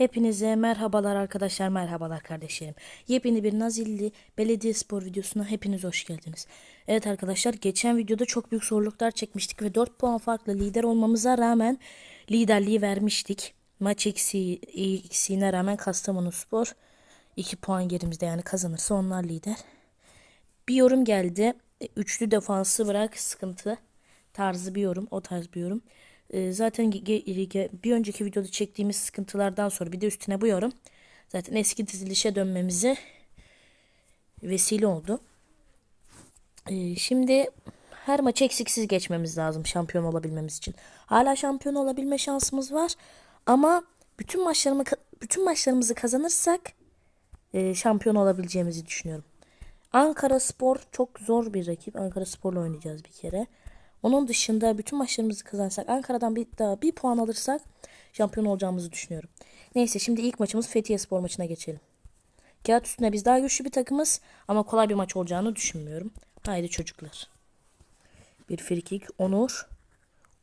Hepinize merhabalar arkadaşlar, merhabalar kardeşlerim. Yepyeni bir Nazilli Belediyespor videosuna hepiniz hoş geldiniz. Evet arkadaşlar, geçen videoda çok büyük zorluklar çekmiştik ve 4 puan farklı lider olmamıza rağmen liderliği vermiştik. Maç eksiği, eksiğine rağmen Kastamonu Spor 2 puan gerimizde yani kazanırsa onlar lider. Bir yorum geldi. E, Üçlü defansı bırak sıkıntı tarzı bir yorum. O tarz bir yorum. Ee, zaten bir önceki videoda çektiğimiz sıkıntılardan sonra bir de üstüne bu yorum. Zaten eski dizilişe dönmemize vesile oldu. Ee, şimdi her maç eksiksiz geçmemiz lazım şampiyon olabilmemiz için. Hala şampiyon olabilme şansımız var. Ama bütün maçlarımı bütün maçlarımızı kazanırsak e, şampiyon olabileceğimizi düşünüyorum. Ankara Spor çok zor bir rakip. Ankara Spor'la oynayacağız bir kere. Onun dışında bütün maçlarımızı kazanırsak Ankara'dan bir daha bir puan alırsak şampiyon olacağımızı düşünüyorum. Neyse şimdi ilk maçımız Fethiye Spor maçına geçelim. Kağıt üstünde biz daha güçlü bir takımız ama kolay bir maç olacağını düşünmüyorum. Haydi çocuklar. Bir frikik. Onur.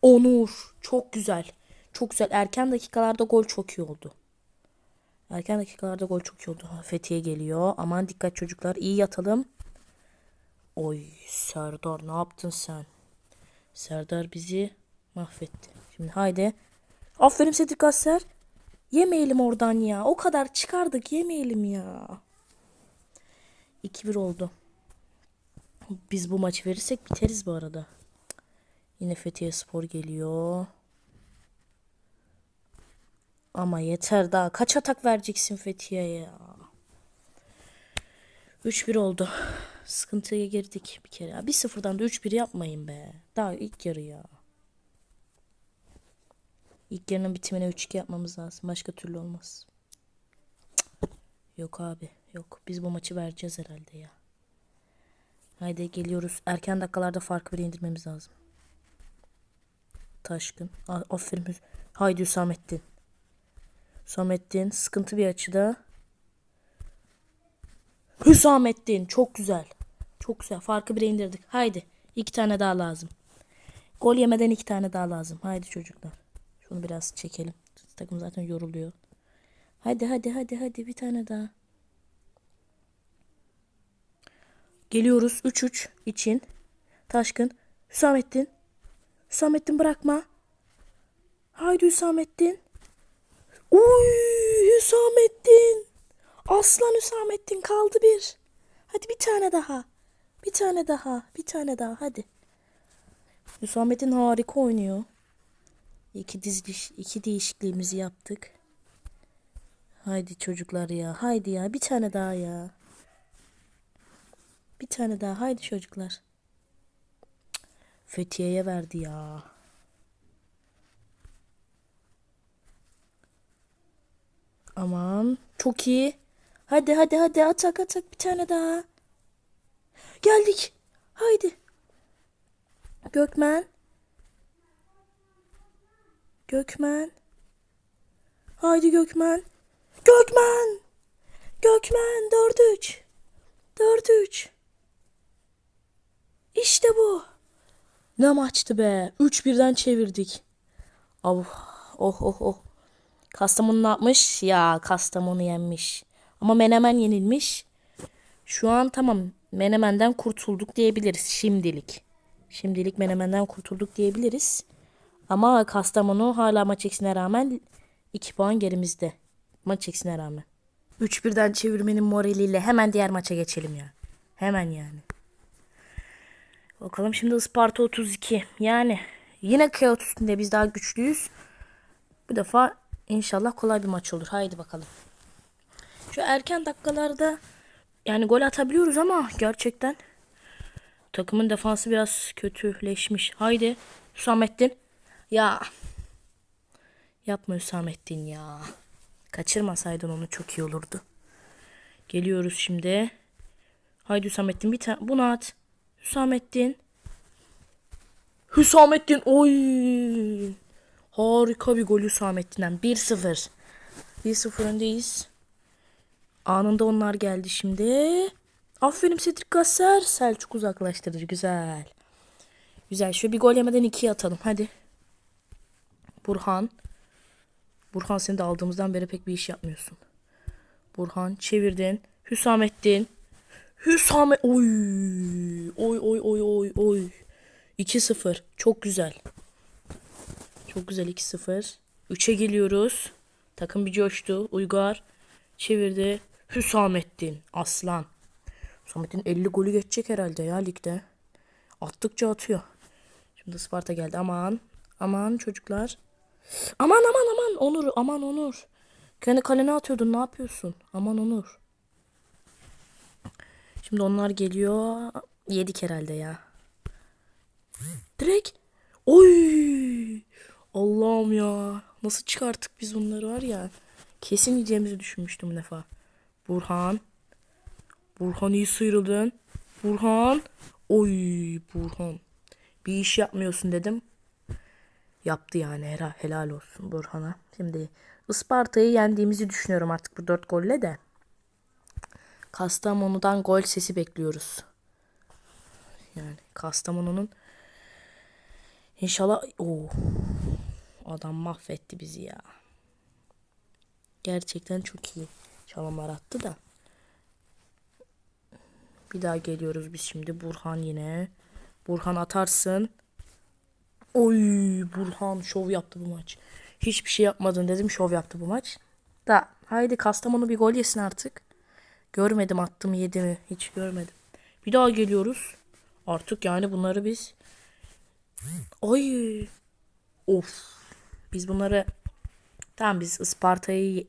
Onur. Çok güzel. Çok güzel. Erken dakikalarda gol çok iyi oldu. Erken dakikalarda gol çok iyi oldu. Fethiye geliyor. Aman dikkat çocuklar. İyi yatalım. Oy Serdar ne yaptın sen? Serdar bizi mahvetti. Şimdi haydi. Aferin Sedik Gasser. Yemeyelim oradan ya. O kadar çıkardık yemeyelim ya. 2-1 oldu. Biz bu maçı verirsek biteriz bu arada. Yine Fethiye Spor geliyor. Ama yeter daha. Kaç atak vereceksin Fethiye'ye ya? 3-1 oldu. Sıkıntıya girdik bir kere. 1-0'dan da 3-1 yapmayın be. Daha ilk yarı ya. İlk yarının bitimine 3-2 yapmamız lazım. Başka türlü olmaz. Yok abi. Yok. Biz bu maçı vereceğiz herhalde ya. Haydi geliyoruz. Erken dakikalarda farkı bile indirmemiz lazım. Taşkın. Aferin. Haydi Hüsamettin. Hüsamettin sıkıntı bir açıda. Hüsamettin çok güzel. Çok güzel. Farkı bire indirdik. Haydi. iki tane daha lazım. Gol yemeden iki tane daha lazım. Haydi çocuklar. Şunu biraz çekelim. Takım zaten yoruluyor. Hadi hadi hadi hadi bir tane daha. Geliyoruz 3-3 için. Taşkın. Hüsamettin. Hüsamettin bırakma. Haydi Hüsamettin. Uy Hüsamettin. Aslan Hüsamettin kaldı bir. Hadi bir tane daha. Bir tane daha. Bir tane daha hadi. Hüsamettin harika oynuyor. İki diziliş, iki değişikliğimizi yaptık. Haydi çocuklar ya. Haydi ya. Bir tane daha ya. Bir tane daha. Haydi çocuklar. Fethiye'ye verdi ya. Aman. Çok iyi. Hadi hadi hadi atak atak bir tane daha. Geldik. Haydi. Gökmen. Gökmen. Haydi Gökmen. Gökmen. Gökmen 4-3. 4-3. İşte bu. Ne maçtı be. 3-1'den çevirdik. Oh oh oh oh. Kastamonu ne yapmış? Ya Kastamonu yenmiş. Ama Menemen yenilmiş. Şu an tamam Menemen'den kurtulduk diyebiliriz şimdilik. Şimdilik Menemen'den kurtulduk diyebiliriz. Ama Kastamonu hala maç eksiğine rağmen 2 puan gerimizde. Maç eksiğine rağmen. 3-1'den çevirmenin moraliyle hemen diğer maça geçelim ya. Hemen yani. Bakalım şimdi Isparta 32. Yani yine kağıt üstünde biz daha güçlüyüz. Bu defa inşallah kolay bir maç olur. Haydi bakalım. Şu erken dakikalarda yani gol atabiliyoruz ama gerçekten takımın defansı biraz kötüleşmiş. Haydi Hüsamettin. Ya yapma Hüsamettin ya. Kaçırmasaydın onu çok iyi olurdu. Geliyoruz şimdi. Haydi Hüsamettin bir tane bunu at. Hüsamettin. Hüsamettin oy. Harika bir gol Hüsamettin'den. 1-0. 1-0 öndeyiz. Anında onlar geldi şimdi. Aferin Cedric Gasser. Selçuk uzaklaştırır. Güzel. Güzel. Şöyle bir gol yemeden ikiye atalım. Hadi. Burhan. Burhan seni de aldığımızdan beri pek bir iş yapmıyorsun. Burhan çevirdin. Hüsamettin. Hüsamet. Oy. Oy oy oy oy oy. 2-0. Çok güzel. Çok güzel 2-0. 3'e geliyoruz. Takım bir coştu. Uygar çevirdi. Hüsamettin. Aslan. Hüsamettin 50 golü geçecek herhalde ya ligde. Attıkça atıyor. Şimdi Sparta geldi. Aman. Aman çocuklar. Aman aman aman Onur. Aman Onur. Kendi kalene atıyordun. Ne yapıyorsun? Aman Onur. Şimdi onlar geliyor. Yedik herhalde ya. Direkt. Oy. Allah'ım ya. Nasıl çıkarttık biz bunları var ya. Kesin yiyeceğimizi düşünmüştüm bu defa. Burhan. Burhan iyi sıyrıldın. Burhan. Oy Burhan. Bir iş yapmıyorsun dedim. Yaptı yani helal, helal olsun Burhan'a. Şimdi Isparta'yı yendiğimizi düşünüyorum artık bu dört golle de. Kastamonu'dan gol sesi bekliyoruz. Yani Kastamonu'nun inşallah o adam mahvetti bizi ya. Gerçekten çok iyi çalımlar attı da. Bir daha geliyoruz biz şimdi. Burhan yine. Burhan atarsın. Oy Burhan şov yaptı bu maç. Hiçbir şey yapmadın dedim şov yaptı bu maç. Da haydi Kastamonu bir gol yesin artık. Görmedim attım yedi mi hiç görmedim. Bir daha geliyoruz. Artık yani bunları biz Ay of biz bunları tamam biz Isparta'yı ye-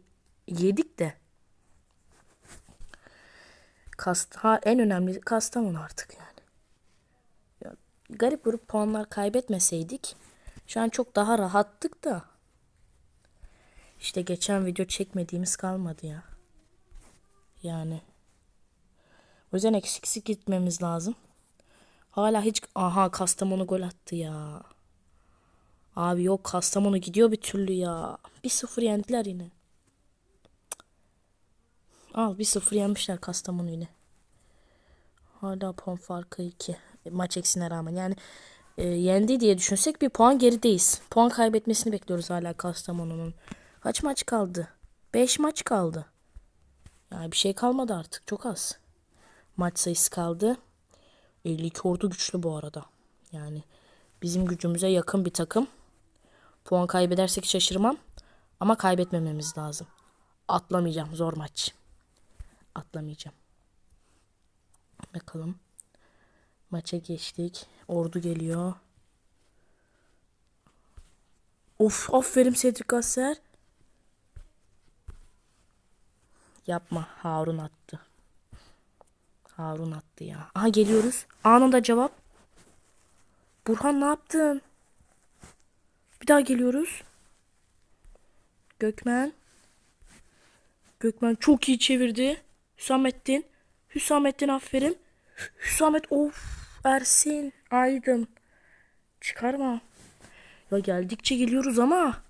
yedik de Kast ha, en önemli Kastamonu artık yani. Ya, garip grup puanlar kaybetmeseydik şu an çok daha rahattık da işte geçen video çekmediğimiz kalmadı ya. Yani. O yüzden eksiksiz gitmemiz lazım. Hala hiç... Aha Kastamonu gol attı ya. Abi yok Kastamonu gidiyor bir türlü ya. 1-0 yendiler yine. Al 1-0 yenmişler Kastamonu. Hala puan farkı 2. Maç eksine rağmen yani e, yendi diye düşünsek bir puan gerideyiz. Puan kaybetmesini bekliyoruz hala Kastamonu'nun. Kaç maç kaldı? 5 maç kaldı. Yani bir şey kalmadı artık. Çok az. Maç sayısı kaldı. 52 ordu güçlü bu arada. Yani bizim gücümüze yakın bir takım. Puan kaybedersek şaşırmam. Ama kaybetmememiz lazım. Atlamayacağım. Zor maç. Atlamayacağım. Bakalım. Maça geçtik. Ordu geliyor. Of aferin Cedric Gasser. Yapma. Harun attı. Harun attı ya. Aha geliyoruz. Anında cevap. Burhan ne yaptın? Bir daha geliyoruz. Gökmen. Gökmen çok iyi çevirdi. Hüsamettin. Hüsamettin aferin. Hüsamet of. Ersin. Aydın. Çıkarma. Ya geldikçe geliyoruz ama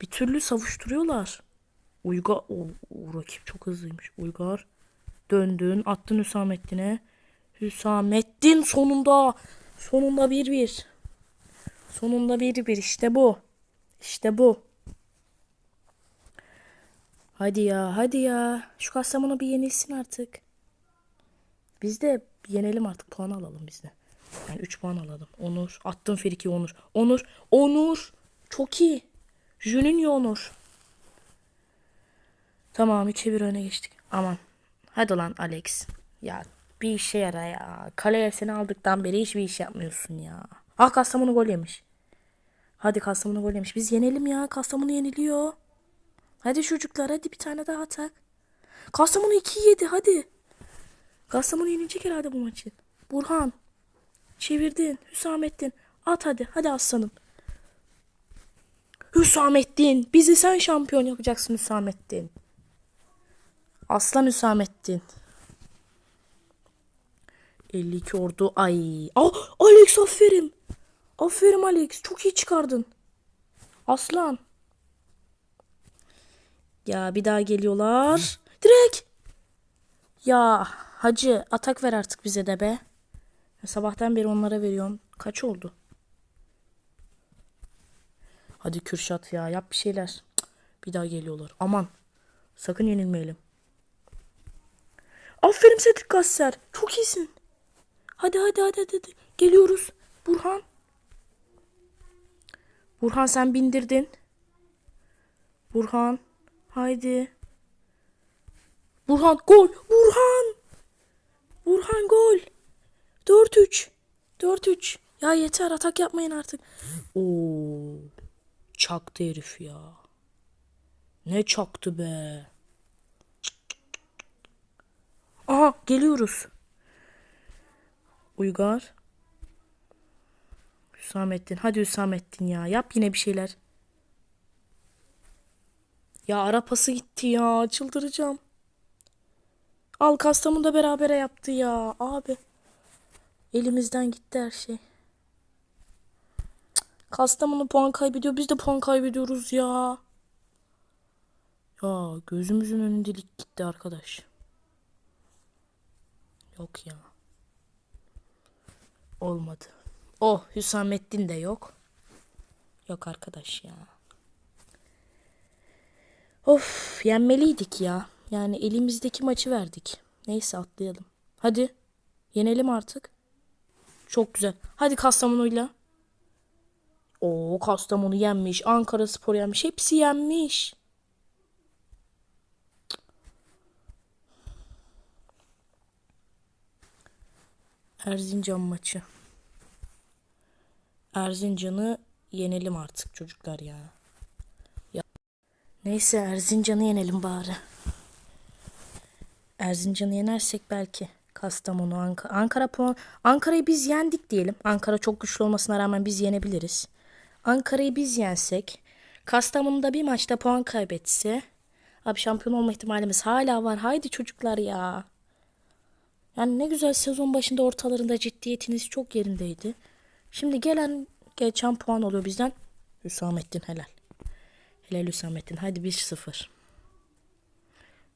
bir türlü savuşturuyorlar. Uygar o, o rakip çok hızlıymış. Uygar döndün, attın Hüsamettin'e. Hüsamettin sonunda sonunda 1-1. Sonunda 1-1 işte bu. İşte bu. Hadi ya, hadi ya. Şu Kastamonu bir yenilsin artık. Biz de bir yenelim artık. Puan alalım biz de. Yani 3 puan alalım. Onur. Attım Feriki Onur. Onur. Onur. Çok iyi. Juninho Onur. Tamam 3'e 1 öne geçtik. Aman. Hadi lan Alex. Ya bir işe yara ya. Kaleye seni aldıktan beri hiçbir iş yapmıyorsun ya. Ah Kastamonu gol yemiş. Hadi Kastamonu gol yemiş. Biz yenelim ya. Kastamonu yeniliyor. Hadi çocuklar hadi bir tane daha atak. Kastamonu 2 yedi hadi. Kastamonu yenilecek herhalde bu maçı. Burhan. Çevirdin. Hüsamettin. At hadi. Hadi aslanım. Hüsamettin. Bizi sen şampiyon yapacaksın Hüsamettin. Aslan Hüsamettin. 52 ordu. Ay. Aa, Alex aferin. Aferin Alex. Çok iyi çıkardın. Aslan. Ya bir daha geliyorlar. Direkt. Ya hacı atak ver artık bize de be. Sabahtan beri onlara veriyorum. Kaç oldu? Hadi Kürşat ya yap bir şeyler. Bir daha geliyorlar. Aman. Sakın yenilmeyelim. Aferin Cedric Gasser. Çok iyisin. Hadi hadi hadi. hadi. Geliyoruz. Burhan. Burhan sen bindirdin. Burhan. Haydi. Burhan gol. Burhan. Burhan gol. 4-3. 4-3. Ya yeter atak yapmayın artık. Oo. Çaktı herif ya. Ne çaktı be. Aha geliyoruz. Uygar. Hüsamettin. Hadi Hüsamettin ya. Yap yine bir şeyler. Ya ara pası gitti ya. Çıldıracağım. Al Kastamonu da berabere yaptı ya. Abi. Elimizden gitti her şey. Kastamonu puan kaybediyor. Biz de puan kaybediyoruz ya. Ya gözümüzün önünde lig gitti arkadaş. Yok ya. Olmadı. Oh Hüsamettin de yok. Yok arkadaş ya. Of yenmeliydik ya. Yani elimizdeki maçı verdik. Neyse atlayalım. Hadi. Yenelim artık. Çok güzel. Hadi Kastamonu'yla. Oo Kastamonu yenmiş. Ankara Spor yenmiş. Hepsi yenmiş. Erzincan maçı. Erzincan'ı yenelim artık çocuklar ya. Neyse Erzincan'ı yenelim bari. Erzincan'ı yenersek belki. Kastamonu, Ankara. Ankara puan. Ankara'yı biz yendik diyelim. Ankara çok güçlü olmasına rağmen biz yenebiliriz. Ankara'yı biz yensek. Kastamonu'da bir maçta puan kaybetse. Abi şampiyon olma ihtimalimiz hala var. Haydi çocuklar ya. Yani ne güzel sezon başında ortalarında ciddiyetiniz çok yerindeydi. Şimdi gelen geçen puan oluyor bizden. Hüsamettin helal. Helal Hüsamettin. Hadi 1-0.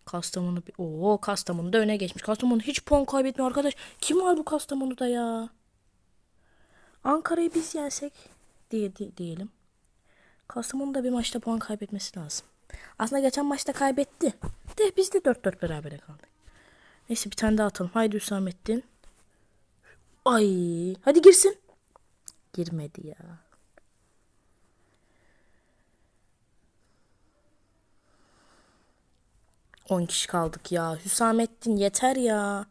Kastamonu. Oo Kastamonu da öne geçmiş. Kastamonu hiç puan kaybetmiyor arkadaş. Kim var bu Kastamonu'da ya? Ankara'yı biz yensek diye, di- diyelim. Kastamonu da bir maçta puan kaybetmesi lazım. Aslında geçen maçta kaybetti. De biz de 4-4 berabere kaldık. Neyse bir tane daha atalım. Haydi Hüsamettin. Ay, hadi girsin. Girmedi ya. On kişi kaldık ya. Hüsamettin yeter ya.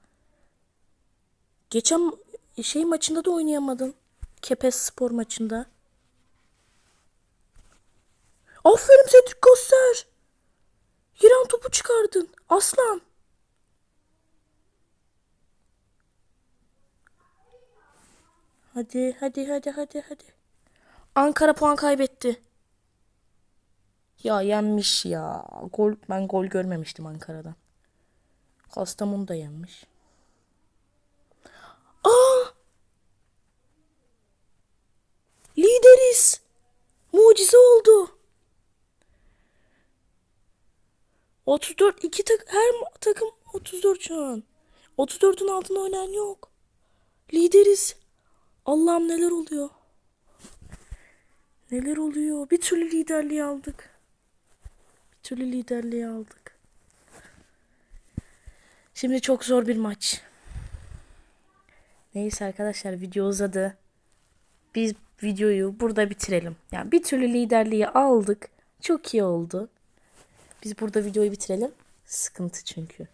Geçen şey maçında da oynayamadın. Kepes spor maçında. Aferin Cedric Göster. Giren topu çıkardın. Aslan. Hadi hadi hadi hadi hadi. Ankara puan kaybetti. Ya yenmiş ya. Gol ben gol görmemiştim Ankara'dan. Kastamonu da yenmiş. Aa! Lideriz. Mucize oldu. 34 iki tak her takım 34 şu an. 34'ün altında oynayan yok. Lideriz. Allah'ım neler oluyor? Neler oluyor? Bir türlü liderliği aldık. Türlü liderliği aldık. Şimdi çok zor bir maç. Neyse arkadaşlar video uzadı. Biz videoyu burada bitirelim. Yani bir türlü liderliği aldık. Çok iyi oldu. Biz burada videoyu bitirelim. Sıkıntı çünkü.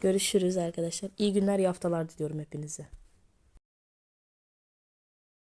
Görüşürüz arkadaşlar. İyi günler, iyi haftalar diliyorum hepinize.